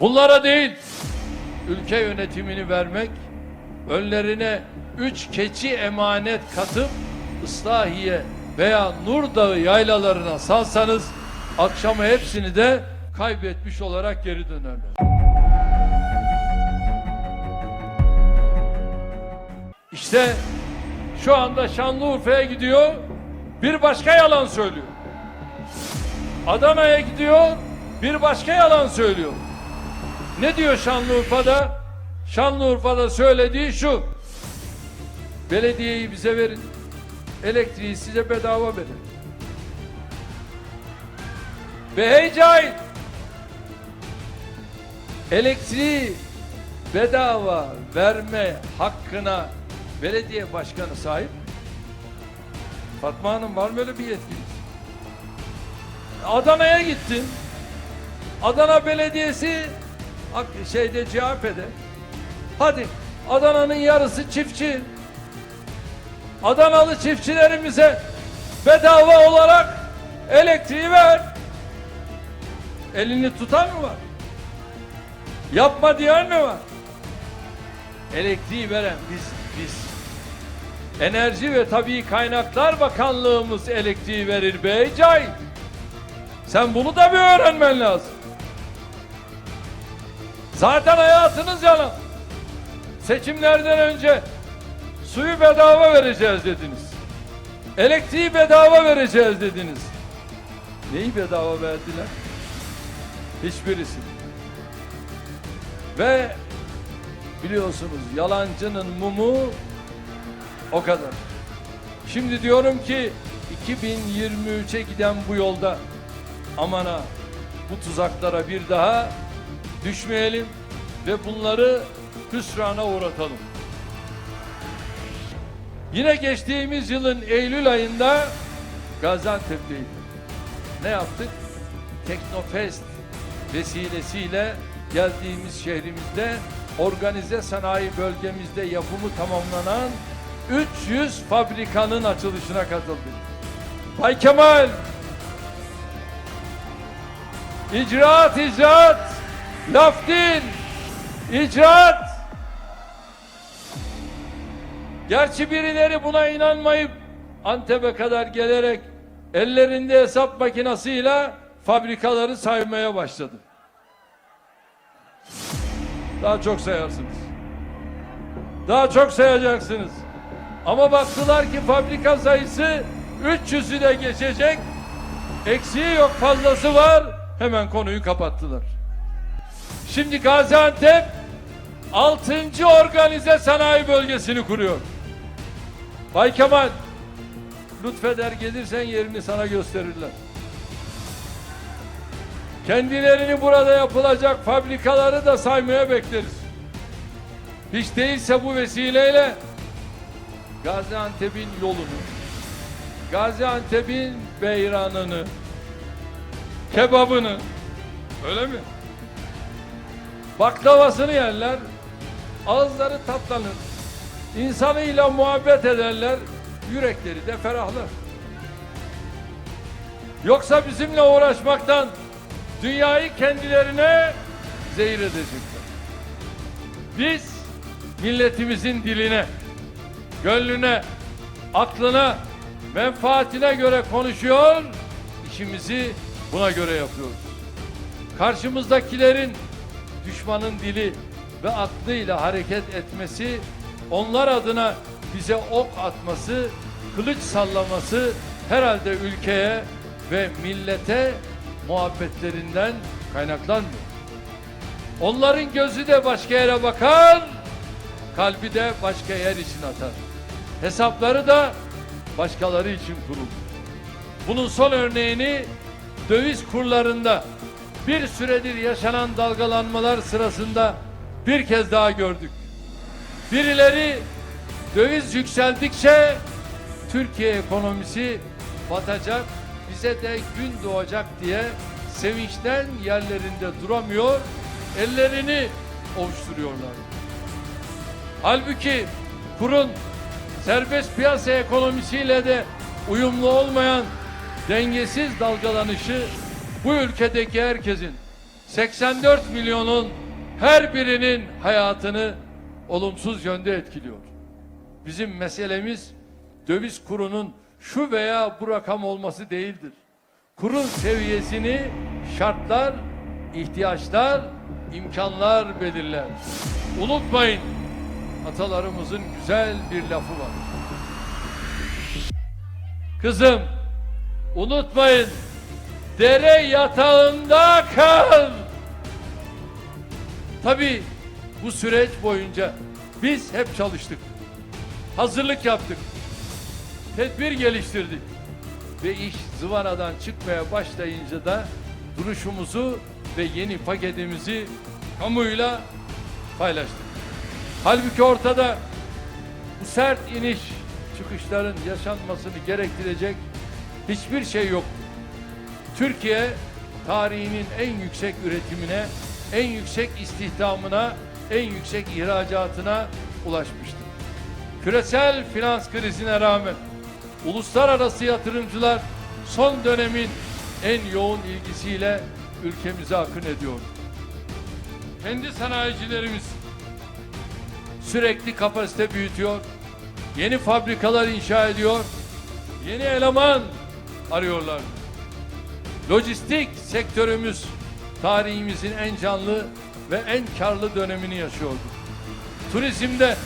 Bunlara değil, ülke yönetimini vermek, önlerine üç keçi emanet katıp Islahiye veya Nur Dağı yaylalarına salsanız akşama hepsini de kaybetmiş olarak geri dönerler. İşte şu anda Şanlıurfa'ya gidiyor, bir başka yalan söylüyor. Adana'ya gidiyor, bir başka yalan söylüyor. Ne diyor Şanlıurfa'da? Şanlıurfa'da söylediği şu. Belediyeyi bize verin. Elektriği size bedava verin. Ve hey cahil! Elektriği bedava verme hakkına belediye başkanı sahip. Fatma Hanım var mı öyle bir yetkiniz? Adana'ya gittin. Adana Belediyesi şeyde CHP'de. Hadi Adana'nın yarısı çiftçi. Adanalı çiftçilerimize bedava olarak elektriği ver. Elini tutan mı var? Yapma diyen mi var? Elektriği veren biz biz. Enerji ve Tabii Kaynaklar Bakanlığımız elektriği verir bey. Sen bunu da bir öğrenmen lazım. Zaten hayatınız yalan. Seçimlerden önce suyu bedava vereceğiz dediniz. Elektriği bedava vereceğiz dediniz. Neyi bedava verdiler? Hiçbirisi. Ve biliyorsunuz yalancının mumu o kadar. Şimdi diyorum ki 2023'e giden bu yolda amana bu tuzaklara bir daha düşmeyelim ve bunları hüsrana uğratalım. Yine geçtiğimiz yılın Eylül ayında Gaziantep'teydik. Ne yaptık? Teknofest vesilesiyle geldiğimiz şehrimizde organize sanayi bölgemizde yapımı tamamlanan 300 fabrikanın açılışına katıldık. Bay Kemal İcraat, icraat. Laf değil. İcraat. Gerçi birileri buna inanmayıp Antep'e kadar gelerek ellerinde hesap makinasıyla fabrikaları saymaya başladı. Daha çok sayarsınız. Daha çok sayacaksınız. Ama baktılar ki fabrika sayısı 300'ü de geçecek. Eksiği yok fazlası var. Hemen konuyu kapattılar. Şimdi Gaziantep 6. organize sanayi bölgesini kuruyor. Bay Kemal lütfeder gelirsen yerini sana gösterirler. Kendilerini burada yapılacak fabrikaları da saymaya bekleriz. Hiç değilse bu vesileyle Gaziantep'in yolunu, Gaziantep'in beyranını, kebabını, öyle mi? Baklavasını yerler, ağızları tatlanır, insanıyla muhabbet ederler, yürekleri de ferahlar. Yoksa bizimle uğraşmaktan dünyayı kendilerine zehir edecekler. Biz milletimizin diline, gönlüne, aklına, menfaatine göre konuşuyor, işimizi buna göre yapıyoruz. Karşımızdakilerin düşmanın dili ve aklıyla hareket etmesi, onlar adına bize ok atması, kılıç sallaması herhalde ülkeye ve millete muhabbetlerinden kaynaklanmıyor. Onların gözü de başka yere bakar, kalbi de başka yer için atar. Hesapları da başkaları için kurulur. Bunun son örneğini döviz kurlarında bir süredir yaşanan dalgalanmalar sırasında bir kez daha gördük. Birileri döviz yükseldikçe Türkiye ekonomisi batacak, bize de gün doğacak diye sevinçten yerlerinde duramıyor, ellerini ovuşturuyorlar. Halbuki kurun serbest piyasa ekonomisiyle de uyumlu olmayan dengesiz dalgalanışı bu ülkedeki herkesin 84 milyonun her birinin hayatını olumsuz yönde etkiliyor. Bizim meselemiz döviz kurunun şu veya bu rakam olması değildir. Kurun seviyesini şartlar, ihtiyaçlar, imkanlar belirler. Unutmayın atalarımızın güzel bir lafı var. Kızım unutmayın dere yatağında kal. Tabii bu süreç boyunca biz hep çalıştık. Hazırlık yaptık. Tedbir geliştirdik. Ve iş zıvanadan çıkmaya başlayınca da duruşumuzu ve yeni paketimizi kamuyla paylaştık. Halbuki ortada bu sert iniş çıkışların yaşanmasını gerektirecek hiçbir şey yok. Türkiye tarihinin en yüksek üretimine, en yüksek istihdamına, en yüksek ihracatına ulaşmıştır. Küresel finans krizine rağmen uluslararası yatırımcılar son dönemin en yoğun ilgisiyle ülkemize akın ediyor. Kendi sanayicilerimiz sürekli kapasite büyütüyor, yeni fabrikalar inşa ediyor, yeni eleman arıyorlar. Lojistik sektörümüz tarihimizin en canlı ve en karlı dönemini yaşıyordu. Turizmde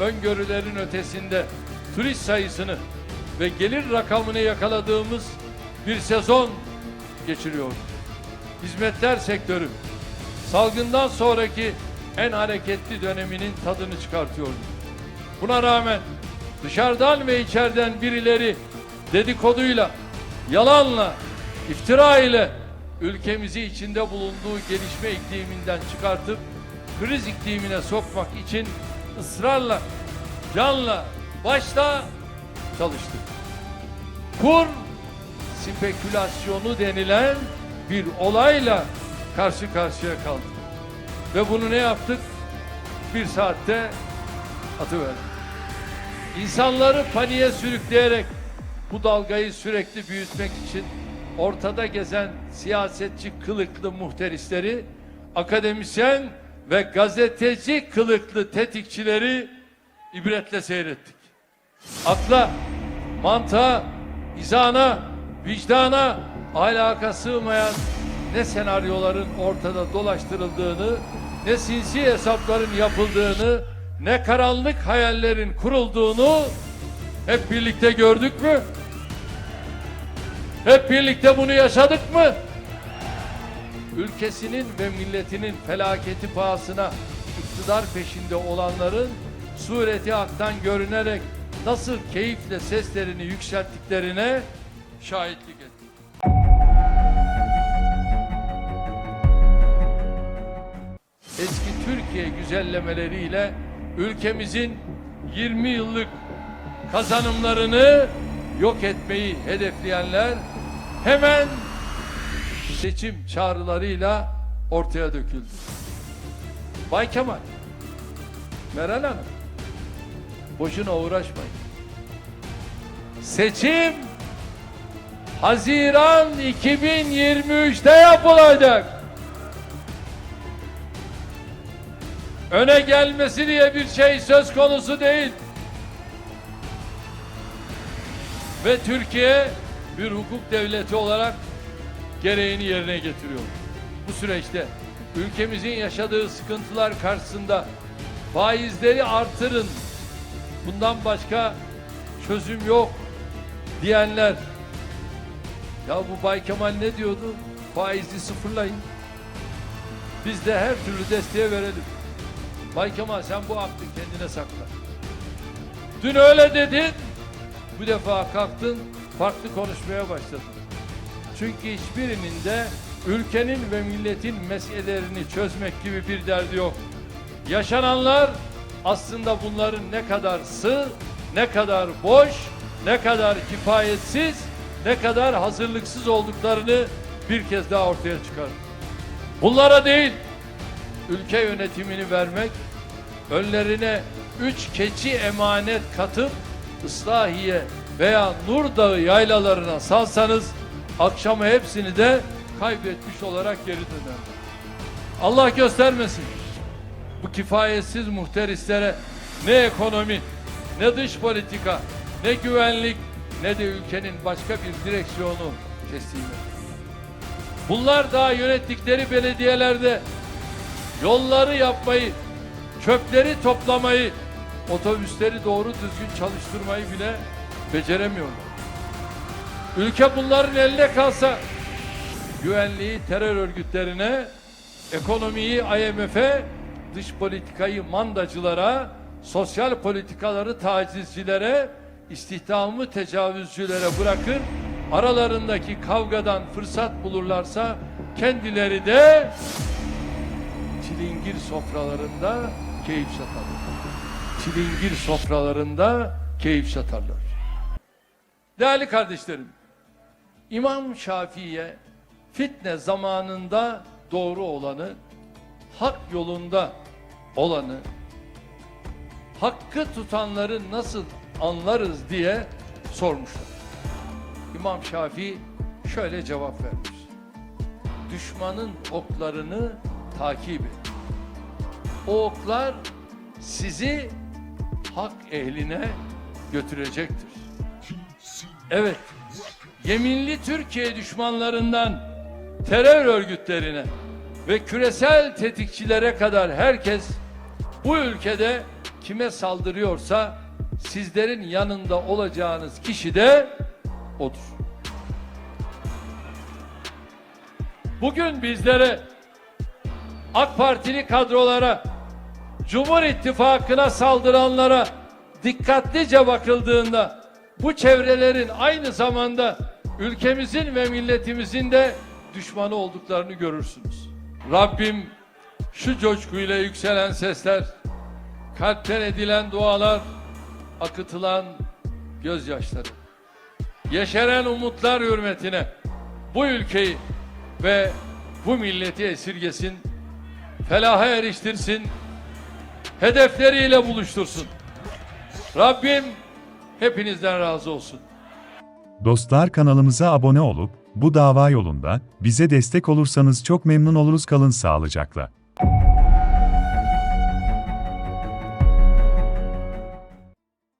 öngörülerin ötesinde turist sayısını ve gelir rakamını yakaladığımız bir sezon geçiriyor. Hizmetler sektörü salgından sonraki en hareketli döneminin tadını çıkartıyordu. Buna rağmen dışarıdan ve içeriden birileri dedikoduyla, yalanla, iftira ile ülkemizi içinde bulunduğu gelişme ikliminden çıkartıp kriz iklimine sokmak için ısrarla, canla, başla çalıştık. Kur spekülasyonu denilen bir olayla karşı karşıya kaldık. Ve bunu ne yaptık? Bir saatte atıverdik. İnsanları paniğe sürükleyerek bu dalgayı sürekli büyütmek için ortada gezen siyasetçi kılıklı muhterisleri, akademisyen ve gazeteci kılıklı tetikçileri ibretle seyrettik. Akla, mantığa, izana, vicdana, ahlaka sığmayan ne senaryoların ortada dolaştırıldığını, ne sinsi hesapların yapıldığını, ne karanlık hayallerin kurulduğunu hep birlikte gördük mü? Hep birlikte bunu yaşadık mı? Ülkesinin ve milletinin felaketi pahasına iktidar peşinde olanların sureti aktan görünerek nasıl keyifle seslerini yükselttiklerine şahitlik ettik. Eski Türkiye güzellemeleriyle ülkemizin 20 yıllık kazanımlarını yok etmeyi hedefleyenler hemen seçim çağrılarıyla ortaya döküldü. Bay Kemal, Meral Hanım, boşuna uğraşmayın. Seçim Haziran 2023'te yapılacak. Öne gelmesi diye bir şey söz konusu değil. Ve Türkiye bir hukuk devleti olarak gereğini yerine getiriyor. Bu süreçte ülkemizin yaşadığı sıkıntılar karşısında faizleri artırın. Bundan başka çözüm yok diyenler. Ya bu Bay Kemal ne diyordu? Faizi sıfırlayın. Biz de her türlü desteğe verelim. Bay Kemal sen bu aklı kendine sakla. Dün öyle dedin. Bu defa kalktın farklı konuşmaya başladın. Çünkü hiçbirinin de ülkenin ve milletin meselelerini çözmek gibi bir derdi yok. Yaşananlar aslında bunların ne kadar sığ, ne kadar boş, ne kadar kifayetsiz, ne kadar hazırlıksız olduklarını bir kez daha ortaya çıkar. Bunlara değil, ülke yönetimini vermek, önlerine üç keçi emanet katıp Islahiye veya Nur Dağı yaylalarına salsanız akşamı hepsini de kaybetmiş olarak geri dönerler. Allah göstermesin. Bu kifayetsiz muhterislere ne ekonomi, ne dış politika, ne güvenlik, ne de ülkenin başka bir direksiyonu teslim. Bunlar daha yönettikleri belediyelerde yolları yapmayı, çöpleri toplamayı, otobüsleri doğru düzgün çalıştırmayı bile beceremiyorlar. Ülke bunların eline kalsa güvenliği terör örgütlerine, ekonomiyi IMF'e, dış politikayı mandacılara, sosyal politikaları tacizcilere, istihdamı tecavüzcülere bırakır, aralarındaki kavgadan fırsat bulurlarsa kendileri de çilingir sofralarında keyif satarlar. Çilingir sofralarında keyif satarlar. Değerli kardeşlerim, İmam Şafii'ye fitne zamanında doğru olanı, hak yolunda olanı, hakkı tutanları nasıl anlarız diye sormuşlar. İmam Şafii şöyle cevap vermiş. Düşmanın oklarını takip et. O oklar sizi hak ehline götürecektir. Evet, yeminli Türkiye düşmanlarından terör örgütlerine ve küresel tetikçilere kadar herkes bu ülkede kime saldırıyorsa sizlerin yanında olacağınız kişi de odur. Bugün bizlere AK Partili kadrolara Cumhur İttifakı'na saldıranlara dikkatlice bakıldığında bu çevrelerin aynı zamanda ülkemizin ve milletimizin de düşmanı olduklarını görürsünüz. Rabbim şu coşkuyla yükselen sesler, kalpten edilen dualar, akıtılan gözyaşları, yeşeren umutlar hürmetine bu ülkeyi ve bu milleti esirgesin, felaha eriştirsin, hedefleriyle buluştursun. Rabbim hepinizden razı olsun. Dostlar kanalımıza abone olup bu dava yolunda bize destek olursanız çok memnun oluruz kalın sağlıcakla.